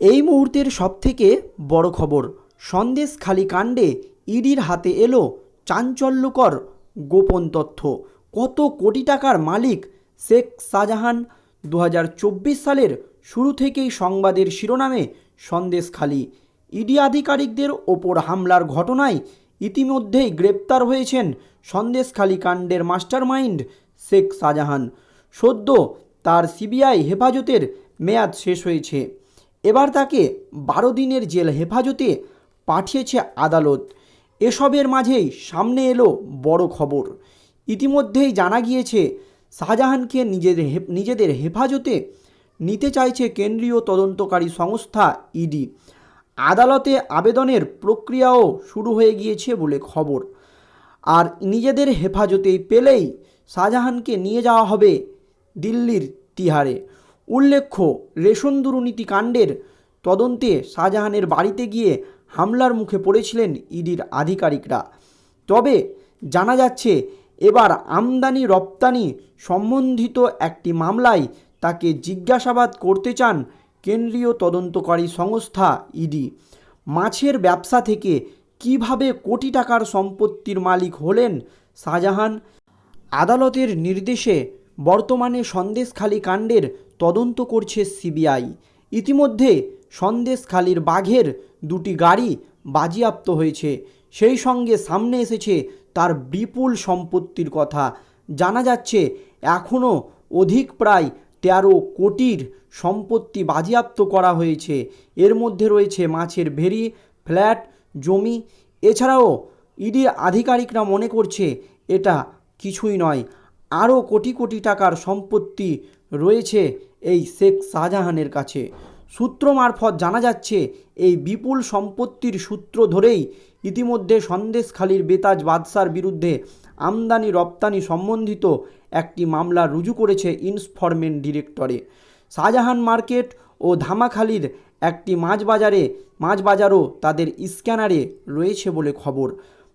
এই মুহূর্তের সবথেকে বড় খবর সন্দেশখালি কাণ্ডে ইডির হাতে এলো চাঞ্চল্যকর গোপন তথ্য। কত কোটি টাকার মালিক শেখ শাহজাহান? দু হাজার চব্বিশ সালের শুরু থেকেই সংবাদের শিরোনামে সন্দেশখালি ইডি আধিকারিকদের ওপর হামলার ঘটনায় ইতিমধ্যেই গ্রেপ্তার হয়েছেন সন্দেশখালি কাণ্ডের মাস্টারমাইন্ড শেখ শাহজাহান। সদ্য তার সিবিআই হেফাজতের মেয়াদ শেষ হয়েছে। এবার তাকে বারো দিনের জেল হেফাজতে পাঠিয়েছে আদালত। এসবের মাঝেই সামনে এলো বড় খবর। ইতিমধ্যেই জানা গিয়েছে, শাহজাহানকে নিজেদের নিজেদের হেফাজতে নিতে চাইছে কেন্দ্রীয় তদন্তকারী সংস্থা ইডি। আদালতে আবেদনের প্রক্রিয়াও শুরু হয়ে গিয়েছে বলে খবর। আর নিজেদের হেফাজতেই পেলেই শাহজাহানকে নিয়ে যাওয়া হবে দিল্লির তিহারে। উল্লেখ্য, রেশন দুর্নীতি কাণ্ডের তদন্তে শাহজাহানের বাড়িতে গিয়ে হামলার মুখে পড়েছিলেন ইডির আধিকারিকরা। তবে জানা যাচ্ছে, এবার আমদানি রপ্তানি সম্বন্ধিত একটি মামলায় তাকে জিজ্ঞাসাবাদ করতে চান কেন্দ্রীয় তদন্তকারী সংস্থা ইডি। মাছের ব্যবসা থেকে কীভাবে কোটি টাকার সম্পত্তির মালিক হলেন শাহজাহান? আদালতের নির্দেশে বর্তমানে সন্দেশখালি কাণ্ডের তদন্ত করছে সিবিআই। ইতিমধ্যে সন্দেশখালির বাঘের দুটি গাড়ি বাজিয়াপ্ত হয়েছে। সেই সঙ্গে সামনে এসেছে তার বিপুল সম্পত্তির কথা। জানা যাচ্ছে, এখনও অধিক প্রায় তেরো কোটির সম্পত্তি বাজেয়াপ্ত করা হয়েছে। এর মধ্যে রয়েছে মাছের ভেরি ফ্ল্যাট, জমি। এছাড়াও ইডির আধিকারিকরা মনে করছে, এটা কিছুই নয়। আরও কোটি কোটি টাকার সম্পত্তি রয়েছে এই শেখ শাহজাহানের কাছে। সূত্র মারফত জানা যাচ্ছে, এই বিপুল সম্পত্তির সূত্র ধরেই ইতিমধ্যে সন্দেশখালীর বেতাজ বাদশার বিরুদ্ধে আমদানি রপ্তানি সম্বন্ধিত একটি মামলা রুজু করেছে ইনফরমেন্ট ডিরেক্টরে। শাহজাহান মার্কেট ও ধামাখালির একটি মাছ বাজারে মাছ বাজারও তাদের স্ক্যানারে রয়েছে বলে খবর।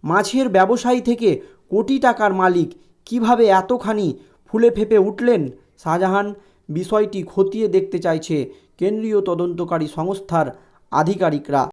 মাছের ব্যবসায়ী থেকে কোটি টাকার মালিক কীভাবে এতখানি ফুলে ফেপে উঠলেন? শাহজাহান বিষয়টি খতিয়ে দেখতে চাইছে কেন্দ্রীয় তদন্তকারী সংস্থার আধিকারিকরা।